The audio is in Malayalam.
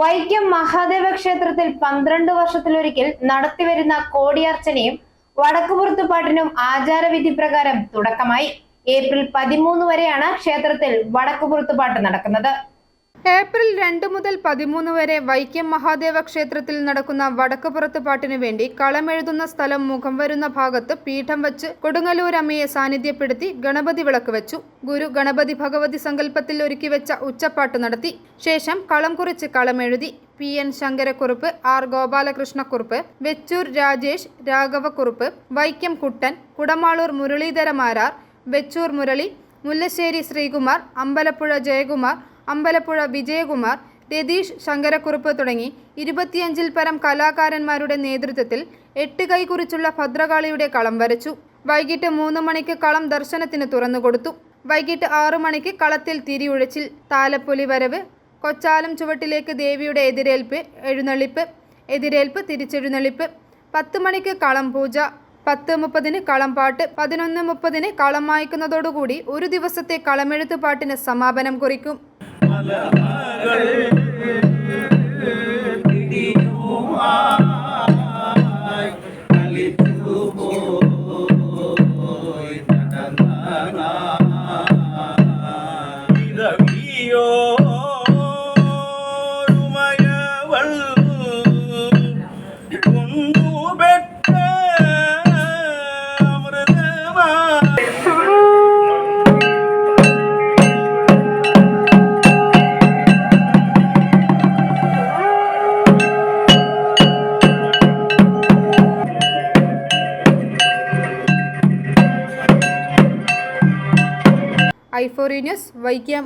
വൈക്കം മഹാദേവ ക്ഷേത്രത്തിൽ പന്ത്രണ്ട് വർഷത്തിലൊരിക്കൽ നടത്തിവരുന്ന കോടിയർച്ചനയും വടക്കുപുറത്തുപാട്ടിനും ആചാരവിധി പ്രകാരം തുടക്കമായി. ഏപ്രിൽ പതിമൂന്ന് വരെയാണ് ക്ഷേത്രത്തിൽ വടക്കുപുറത്തുപാട്ട് നടക്കുന്നത്. ഏപ്രിൽ രണ്ട് മുതൽ പതിമൂന്ന് വരെ വൈക്കം മഹാദേവ ക്ഷേത്രത്തിൽ നടക്കുന്ന വടക്കുപുറത്ത് പാട്ടിനു വേണ്ടി കളമെഴുതുന്ന സ്ഥലം മുഖം വരുന്ന ഭാഗത്ത് പീഠം വച്ച് കൊടുങ്ങല്ലൂർ അമ്മയെ സാന്നിധ്യപ്പെടുത്തി ഗണപതി വിളക്ക് വെച്ചു. ഗുരു ഗണപതി ഭഗവതി സങ്കല്പത്തിൽ ഒരുക്കി വെച്ച ഉച്ചപ്പാട്ട് നടത്തി. ശേഷം കളം കുറിച്ച് കളമെഴുതി. P. N. Shankarakurup R. Gopalakrishnakurup Vechoor Rajesh Raghavakurup Vaikom Kuttan Kudamaloor Muraleedharamarar Vechoor Murali Mullassery Sreekumar Ambalappuzha Jayakumar Ambalappuzha Vijayakumar Ratheesh Shankarakurup തുടങ്ങി ഇരുപത്തിയഞ്ചിൽ പരം കലാകാരന്മാരുടെ നേതൃത്വത്തിൽ എട്ട് കൈക്കുറിച്ചുള്ള ഭദ്രകാളിയുടെ കളം വരച്ചു. വൈകിട്ട് മൂന്ന് മണിക്ക് കളം ദർശനത്തിന് തുറന്നുകൊടുത്തു വൈകിട്ട് ആറു മണിക്ക് കളത്തിൽ തിരിയുഴച്ചിൽ താലപ്പൊലി വരവ് കൊച്ചാലം ചുവട്ടിലേക്ക് ദേവിയുടെ എതിരേൽപ്പ് എഴുന്നള്ളിപ്പ് എതിരേൽപ്പ് തിരിച്ചെഴുന്നള്ളിപ്പ് പത്ത് മണിക്ക് കളം പൂജ പത്ത് മുപ്പതിന് കളംപാട്ട് പതിനൊന്ന് മുപ്പതിന് കളം മായ്ക്കുന്നതോടുകൂടി ഒരു ദിവസത്തെ കളമെഴുത്തുപാട്ടിന് സമാപനം കുറിക്കും. Oh. ഐഫോറി ന്യൂസ് വൈക്കം